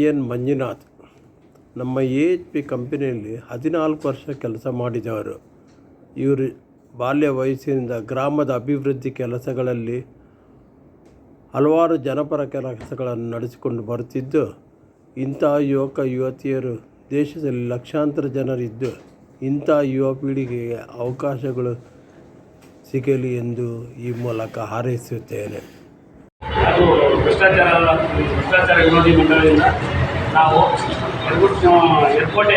N Manjunath. ನಮ್ಮ A H P ಕಂಪನಿಯಲ್ಲಿ ಹದಿನಾಲ್ಕು ವರ್ಷ ಕೆಲಸ ಮಾಡಿದವರು. ಇವರು ಬಾಲ್ಯ ವಯಸ್ಸಿನಿಂದ ಗ್ರಾಮದ ಅಭಿವೃದ್ಧಿ ಕೆಲಸಗಳಲ್ಲಿ ಹಲವಾರು ಜನಪರ ಕೆಲಸಗಳನ್ನು ನಡೆಸಿಕೊಂಡು ಬರುತ್ತಿದ್ದು ಇಂತಹ ಯುವಕ ಯುವತಿಯರು ದೇಶದಲ್ಲಿ ಲಕ್ಷಾಂತರ ಜನರಿದ್ದು, ಇಂಥ ಯುವ ಪೀಳಿಗೆಗೆ ಅವಕಾಶಗಳು ಸಿಗಲಿ ಎಂದು ಈ ಮೂಲಕ ಹಾರೈಸುತ್ತೇನೆ. ಭ್ರಷ್ಟಾಚಾರ ಭ್ರಷ್ಟಾಚಾರ ವಿರೋಧಿ ಮಂಡಳಿಯಿಂದ ನಾವು ಯರಗುಟ್ಟು ಮಂಜುನಾಥ್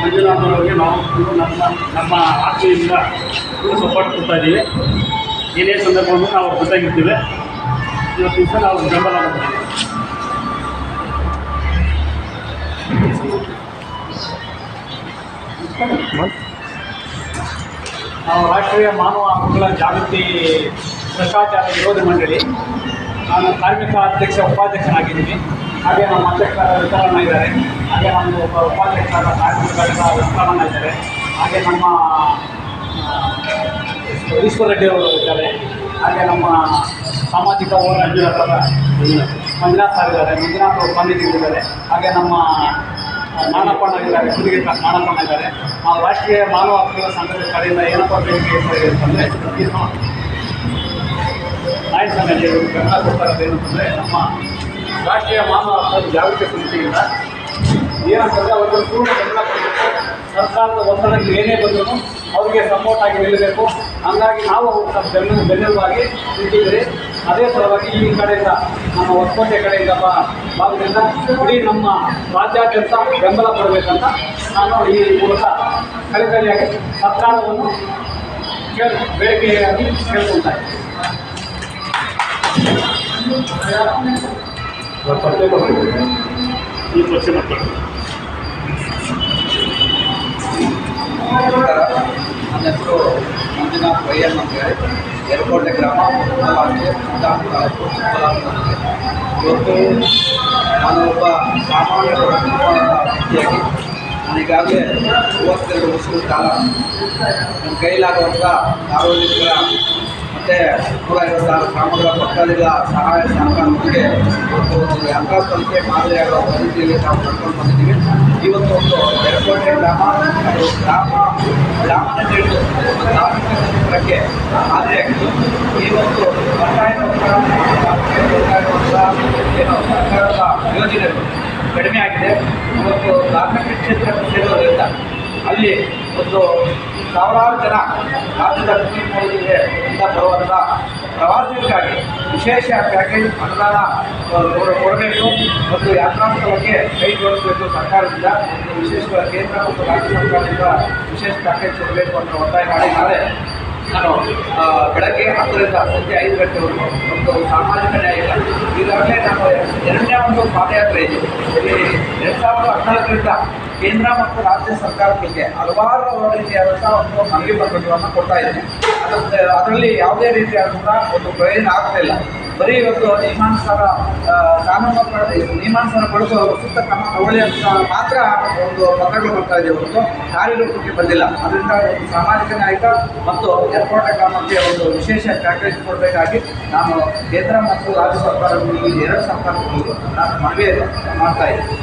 ಮಂಜುನಾಥರವರಿಗೆ ನಾವು ನಮ್ಮ ನಮ್ಮ ಆತ್ಮೀಯಿಂದ ಫುಲ್ ಸಪೋರ್ಟ್ ಕೊಡ್ತಾ ಇದ್ದೀವಿ. ಏನೇ ಸಂದರ್ಭವನ್ನು ನಾವು ಗೊತ್ತಾಗಿರ್ತೀವಿ. ಇವತ್ತು ದಿವಸ ನಾವು ಬೆಂಬಲ ಕೊಡ್ತೀವಿ ನಾವು ರಾಷ್ಟ್ರೀಯ ಮಾನವ ಹಕ್ಕುಗಳ ಜಾಗೃತಿ ಭ್ರಷ್ಟಾಚಾರ ವಿರೋಧಿ ಮಂಡಳಿ ನಾನು ಕಾರ್ಮಿಕ ಅಧ್ಯಕ್ಷ ಉಪಾಧ್ಯಕ್ಷನಾಗಿದ್ದೀನಿ. ಹಾಗೆ ನಮ್ಮ ಅಧ್ಯಕ್ಷ ವಿತರಣ ಇದ್ದಾರೆ. ಹಾಗೆ ನಮ್ಮ ಒಬ್ಬ ಉಪಾಧ್ಯಕ್ಷರಾದ ಕಾರ್ಮಿಕ ಘಟಕ ವಿತರಣ ಇದ್ದಾರೆ. ಹಾಗೆ ನಮ್ಮ ಈಶ್ವರ ರೆಡ್ಡಿ ಅವರು ಇದ್ದಾರೆ. ಹಾಗೆ ನಮ್ಮ ಸಾಮಾಜಿಕ ಹೋರಾಟದ ಮಂಜುನಾಥ್ ಸರ್ ಇದ್ದಾರೆ. ಮಂಜುನಾಥ್ ಅವರು ಬಂದಿದ್ದಾರೆ ಹಾಗೆ ನಮ್ಮ ನಾನಪ್ಪಣ್ಣ ಇದ್ದಾರೆ. ಹುಡುಗಿ ನಾನಪ್ಪಣ್ಣ ಇದ್ದಾರೆ. ಆ, ರಾಷ್ಟ್ರೀಯ ಮಾನವ ಹಕ್ಕುಗಳ ಸಂಘದ ಕಡೆಯಿಂದ ಏನಪ್ಪ ಇರ್ತದೆ ಅಂತಂದರೆ ಸಮ- ನಾಯಕ ಸಮಿತಿ ಗಮನ ಕೊಡ್ತಾ ಏನಂತಂದರೆ, ನಮ್ಮ ರಾಷ್ಟ್ರೀಯ ಮಾನವ ಹಕ್ಕುಗಳ ಜಾಗೃತಿ ಸಮಿತಿಯಿಂದ ಏನಂತಂದರೆ ಅವ್ರಿಗೆ ಪೂರ್ಣ ಕೊಡಬೇಕು. ಸರ್ಕಾರದ ಒತ್ತಡಕ್ಕೆ ಏನೇ ಬಂದರೂ ಅವರಿಗೆ ಸಪೋರ್ಟ್ ಆಗಿ ನಿಲ್ಲಬೇಕು. ಹಂಗಾಗಿ ನಾವು ಅವ್ರ ಬೆನ್ನ ಬೆನ್ನೆಲುಬಾಗಿ ನಿಂತಿದ್ದೀರಿ. ಅದೇ ಸಲುವಾಗಿ ಈ ಕಡೆಯಿಂದ, ನಮ್ಮ ಹೊಸಕೋಟೆ ಕಡೆಯಿಂದ ಭಾಗದಿಂದ ಇಡೀ ನಮ್ಮ ರಾಜ್ಯಾದ್ಯಂತ ಬೆಂಬಲ ಕೊಡಬೇಕಂತ ನಾನು ಈ ಮೂಲಕ ಕಲೆಕಲಿಯಾಗಿ ಸರ್ಕಾರವನ್ನು ಬೇಡಿಕೆಯಾಗಿ ಕೇಳ್ಕೊಳ್ತಾ ಇದ್ದೀನಿ. ಈ ಪಕ್ಷ ಮಕ್ಕಳು ನಮಸ್ಕಾರ ನನ್ನ ಹೆಸರು ಮಂಜುನಾಥ್ ವೈಎನ್ ಅಂತ ಹೇಳಿ ಯರಕೋಟೆ ಗ್ರಾಮ ಮುಖ್ಯವಾಗಿ ತಾಲೂಕು ತಾಲೂಕು ಚಿಕ್ಕಬಳ್ಳಾಪುರ ಜಿಲ್ಲೆ. ಇವತ್ತು ನಾನು ಒಬ್ಬ ಸಾಮಾನ್ಯ ವರ್ಗದ ವ್ಯಕ್ತಿಯಾಗಿ ನಾನು ಈಗಾಗಲೇ ಮೂವತ್ತೆರಡು ವರ್ಷಗಳ ಕಾಲ ನನ್ನ ಕೈಲಾಗುವಂಥ ಸಾರ್ವಜನಿಕರ ಮತ್ತು ನೂರ ಐವತ್ತಾರು ಗ್ರಾಮಗಳ ಪಟ್ಟಣಗಳ ಸಹಾಯ ಸಹಕಾರದೊಂದಿಗೆ ಮತ್ತು ಒಂದು ಯಾತ್ರಾ ಸಂಸ್ಥೆ ಮಾದರಿಯಾಗುವ ಪರಿಸ್ಥಿತಿಯಲ್ಲಿ ನಾವು ಕರ್ಕೊಂಡು ಬಂದಿದ್ದೀವಿ. ಇವತ್ತು ಒಂದು ಯರಕೋಟೆ ಗ್ರಾಮ, ಅದು ಗ್ರಾಮ, ಗ್ರಾಮನ ತಿಳಿದು ಒಂದು ಧಾರ್ಮಿಕ ಏನು ಸರ್ಕಾರದ ಯೋಜನೆಗಳು ಕಡಿಮೆ ಆಗಿದೆ. ಇವತ್ತು ಧಾರ್ಮಿಕ ಕ್ಷೇತ್ರಕ್ಕೆ ಸೇರೋದ್ರಿಂದ ಅಲ್ಲಿ ಒಂದು ಸಾವಿರಾರು ಜನ ರಾಜ್ಯದ ಕೃಷಿ ಮೂಲಗಳಿಗೆ ಇಂದ ಬರುವಂಥ ಪ್ರವಾಸಿಗರಿಗಾಗಿ ವಿಶೇಷ ಪ್ಯಾಕೇಜ್ ಅನುದಾನ ಕೊಡಬೇಕು ಮತ್ತು ಯಾತ್ರಾ ಸ್ಥಳಕ್ಕೆ ಕೈ ಜೋಡಿಸಬೇಕು ಸರ್ಕಾರದಿಂದ. ವಿಶೇಷವಾಗಿ ವಿಶೇಷ ಕೇಂದ್ರ ಮತ್ತು ರಾಜ್ಯ ಸರ್ಕಾರದಿಂದ ವಿಶೇಷ ಪ್ಯಾಕೇಜ್ ಕೊಡಬೇಕು ಅಂತ ಒತ್ತಾಯ ಮಾಡಿ ನಾನು ಬೆಳಗ್ಗೆ ಹತ್ತರಿಂದ ಸಂಜೆ ಐದು ಗಂಟೆವರೆಗೂ ಒಂದು ಸಾಮಾಜಿಕ ನ್ಯಾಯ ಈಗಾಗಲೇ ನಾನು ಎರಡನೇ ಒಂದು ಪಾದಯಾತ್ರೆ ಇದೆ. ಇಲ್ಲಿ ಎರಡು ಸಾವಿರದ ಹದಿನಾಲ್ಕರಿಂದ ಕೇಂದ್ರ ಮತ್ತು ರಾಜ್ಯ ಸರ್ಕಾರಗಳಿಗೆ ಹಲವಾರು ರೀತಿಯಾದಂಥ ಒಂದು ಮನವಿ ಪತ್ರಗಳನ್ನು ಕೊಡ್ತಾ ಇದ್ದೀನಿ. ಅದರಲ್ಲಿ ಯಾವುದೇ ರೀತಿಯಾದಂಥ ಒಂದು ಪ್ರಯೋಜನ ಆಗ್ತಾ ಇಲ್ಲ. ಬರೀ ಇವತ್ತು ನಿಯಮಾನುಸಾರ ಕಾನೂನು ನಿಯಮಾನುಸಾರ ಬಳಸೋ ಸೂಕ್ತ ಕ್ರಮ ತಗೊಳ್ಳಿ ಅಂತ ಮಾತ್ರ ಒಂದು ಪತ್ರಗಳು ಬರ್ತಾ ಇದೆ ಹೊರತು. ಕಾರ್ಯರೂಪಕ್ಕೆ ಬಂದಿಲ್ಲ. ಅದರಿಂದ ಒಂದು ಸಾಮಾಜಿಕ ನಾಯಕ ಮತ್ತು ಏರ್ಪೋರ್ಟ್ ಗ್ರಾಮಕ್ಕೆ ಒಂದು ವಿಶೇಷ ಪ್ಯಾಕೇಜ್ ಕೊಡಬೇಕಾಗಿ ನಾನು ಕೇಂದ್ರ ಮತ್ತು ರಾಜ್ಯ ಸರ್ಕಾರಗಳು ಎರಡು ಸರ್ಕಾರಗಳು ನಾನು ಮನವಿ ಮಾಡ್ತಾ ಇದ್ದೀನಿ.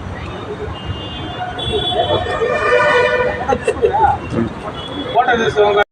What are the songs?